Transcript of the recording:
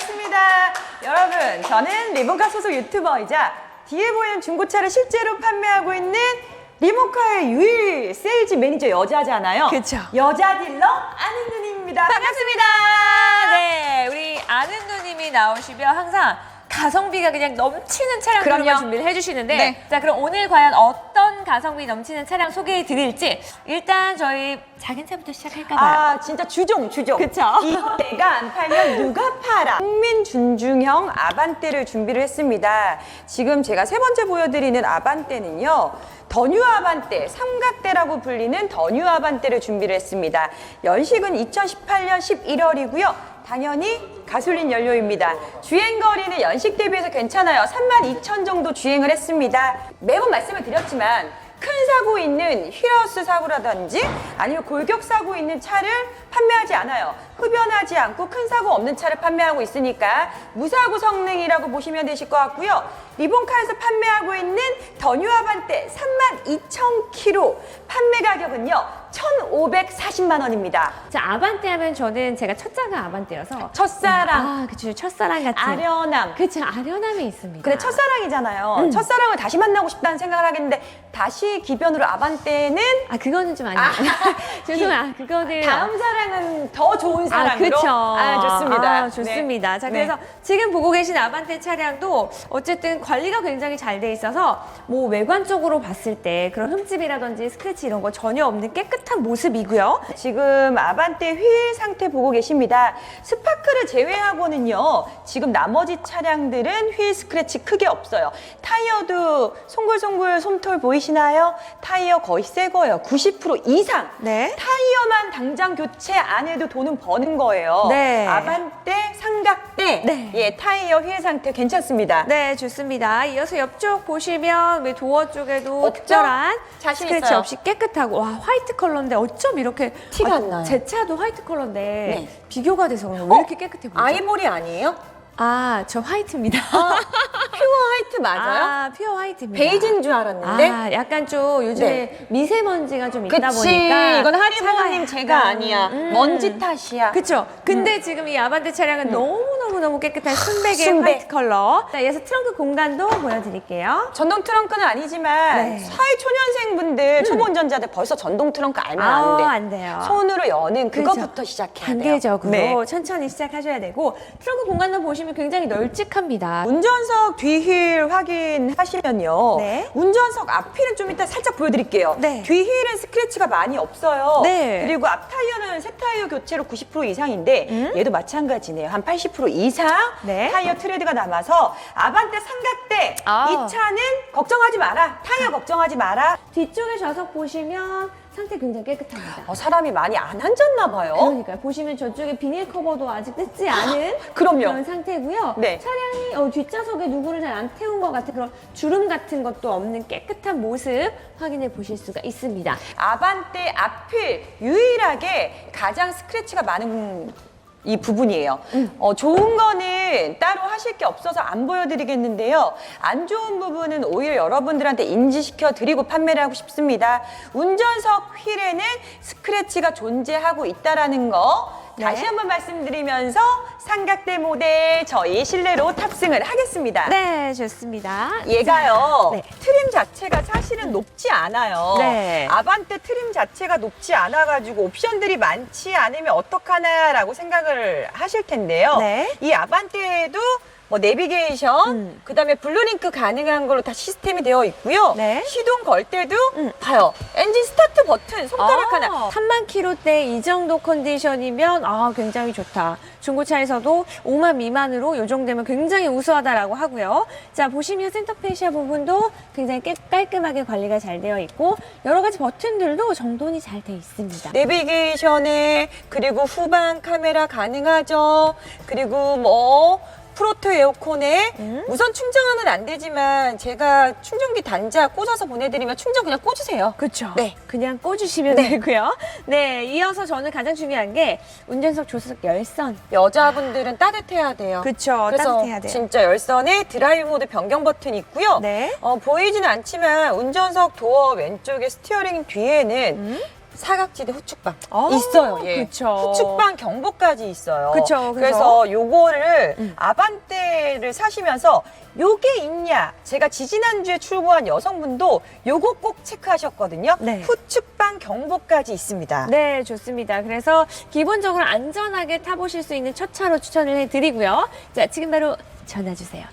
반갑습니다. 여러분, 저는 리본카 소속 유튜버이자 뒤에 보이는 중고차를 실제로 판매하고 있는 리모카의 유일 세일즈 매니저 여자잖아요. 그쵸. 여자 딜러 안은누님입니다. 반갑습니다. 네, 우리 아는 누님이 나오시면 항상 가성비가 그냥 넘치는 차량들만 그럼요. 준비를 해주시는데 네. 자 그럼 오늘 과연 어떤 가성비 넘치는 차량 소개해 드릴지 일단 저희 작은 차부터 시작할까 봐요. 아, 진짜 주종, 주종. 그쵸. 이거 내가 안 팔면 누가 팔아? 국민 준중형 아반떼를 준비를 했습니다. 지금 제가 세 번째 보여드리는 아반떼는요. 더뉴 아반떼, 삼각대라고 불리는 더뉴 아반떼를 준비를 했습니다. 연식은 2018년 11월이고요. 당연히 가솔린 연료입니다. 주행 거리는 연식 대비해서 괜찮아요. 32,000 정도 주행을 했습니다. 매번 말씀을 드렸지만 큰 사고 있는 휠하우스 사고라든지 아니면 골격 사고 있는 차를 판매하지 않아요. 흡연하지 않고 큰 사고 없는 차를 판매하고 있으니까 무사고 성능이라고 보시면 되실 것 같고요. 리본카에서 판매하고 있는 더뉴 아반떼 32,000km 판매 가격은요. 1,540만 원입니다. 자 아반떼 하면 저는 제가 첫자가 아반떼여서 첫사랑, 아 그쵸 첫사랑 같은 아련함. 그쵸 아련함이 있습니다. 근데 첫사랑이잖아요. 첫사랑을 다시 만나고 싶다는 생각을 하겠는데 다시 기 변으로 아반떼는 아 그거는 좀 아니에요. 죄송해요. 아, 그거는 다음 사랑은 더 좋은 아, 사랑으로 그쵸. 아, 좋습니다. 아, 좋습니다. 네. 자, 네. 그래서 지금 보고 계신 아반떼 차량도 어쨌든 관리가 굉장히 잘 돼 있어서 뭐 외관적으로 봤을 때 그런 흠집이라든지 스크래치 이런 거 전혀 없는 깨끗한 모습이고요. 지금 아반떼 휠 상태 보고 계십니다. 스파크를 제외하고는요. 지금 나머지 차량들은 휠 스크래치 크게 없어요. 타이어도 송글송글 솜털 보이시나요? 타이어 거의 새 거예요. 90% 이상. 네. 타이어만 당장 교체 안 해도 돈은 버는 거예요. 네. 아반떼, 삼각대. 네. 예, 타이어 휠 상태 괜찮습니다. 네, 좋습니다. 이어서 옆쪽 보시면 우리 도어 쪽에도 없죠? 특별한 자신 스크래치 있어요. 없이 깨끗하고 와 화이트 컬러인데 어쩜 이렇게 티가 아, 안 나요. 제 차도 화이트 컬러인데 네. 비교가 돼서 그런가 왜 이렇게 깨끗해 보이죠? 아이보리 아니에요? 아, 저 화이트입니다. 퓨어 화이트 맞아요? 아, 퓨어 화이트입니다. 베이지인 줄 알았는데. 아, 약간 좀 요즘에 네. 미세먼지가 좀 있다 그치 보니까 이건 하리보님 제가 아니야 음. 먼지 탓이야 그쵸. 근데 지금 이 아반떼 차량은 너무너무너무 깨끗한 순백의 순백. 화이트 컬러. 자, 이어서 트렁크 공간도 보여드릴게요. 전동 트렁크는 아니지만 네. 음. 사회 초년생분들 초보 운전자들 벌써 전동 트렁크 알면 안 돼. 아, 안 돼요. 손으로 여는. 그것부터 시작해야 돼요. 단계적으로 네. 천천히 시작하셔야 되고 트렁크 공간도 보시면 굉장히 널찍합니다. 운전석 뒤휠 확인하시면요. 네. 운전석 앞휠은 좀 이따 살짝 보여드릴게요. 네. 뒤휠은 스크래치가 많이 없어요. 네. 그리고 앞 타이어는 새 타이어 교체로 90% 이상인데 음? 얘도 마찬가지네요. 한 80% 이상 네. 타이어 트레드가 남아서 아반떼 삼각대 아. 이 차는 걱정하지 마라. 타이어 걱정하지 마라. 뒤쪽에 좌석 보시면 상태 굉장히 깨끗합니다. 어, 사람이 많이 안 앉았나 봐요. 그러니까요. 보시면 저쪽에 비닐 커버도 아직 뜯지 않은 그럼요. 그런 상태 고요. 네. 차량이 어, 뒷좌석에 누구를 잘 안 태운 것 같은 그런 주름 같은 것도 없는 깨끗한 모습 확인해 보실 수가 있습니다. 아반떼 앞휠 유일하게 가장 스크래치가 많은 이 부분이에요. 어, 좋은 거는 따로 하실 게 없어서 안 보여드리겠는데요. 안 좋은 부분은 오히려 여러분들한테 인지시켜 드리고 판매를 하고 싶습니다. 운전석 휠에는 스크래치가 존재하고 있다라는 거 네. 다시 한번 말씀드리면서 삼각대 모델 저희 실내로 탑승을 하겠습니다. 네, 좋습니다. 얘가요 네. 트림 자체가 사실은 높지 않아요. 네. 아반떼 트림 자체가 높지 않아가지고 옵션들이 많지 않으면 어떡하나라고 생각을 하실 텐데요. 네. 이 아반떼에도 뭐 내비게이션, 음. 그다음에 블루링크 가능한 걸로 다 시스템이 되어 있고요. 네. 시동 걸 때도 음. 봐요. 엔진 스타트 버튼 손가락 하나. 3만 킬로대 이 정도 컨디션이면 아 굉장히 좋다. 중고차에서도 5만 미만으로 이 정도면 굉장히 우수하다라고 하고요. 자 보시면 센터 페시아 부분도 굉장히 깨- 깔끔하게 관리가 잘 되어 있고 여러 가지 버튼들도 정돈이 잘 돼 있습니다. 내비게이션에 그리고 후방 카메라 가능하죠. 그리고 뭐 프로토 에어컨에 음. 무선 충전은 안 되지만 제가 충전기 단자 꽂아서 보내드리면 충전 그냥 꽂으세요. 그렇죠. 네. 그냥 꽂으시면 되고요. 네, 이어서 저는 가장 중요한 게 운전석 조수석 열선. 여자분들은 따뜻해야 돼요. 그렇죠. 그래서 따뜻해야 돼요. 진짜 열선에 드라이브 모드 변경 버튼이 있고요. 네. 어, 보이지는 않지만 운전석 도어 왼쪽에 스티어링 뒤에는 음? 사각지대 후축방 아, 있어요. 예. 그쵸. 후축방 경보까지 있어요. 그쵸, 그래서? 그래서 요거를 음. 아반떼를 사시면서 요게 있냐? 제가 지지난주에 출고한 여성분도 요거 꼭 체크하셨거든요. 네. 후축방 경보까지 있습니다. 네, 좋습니다. 그래서 기본적으로 안전하게 타보실 수 있는 첫 차로 추천을 해드리고요. 자, 지금 바로 전화 주세요.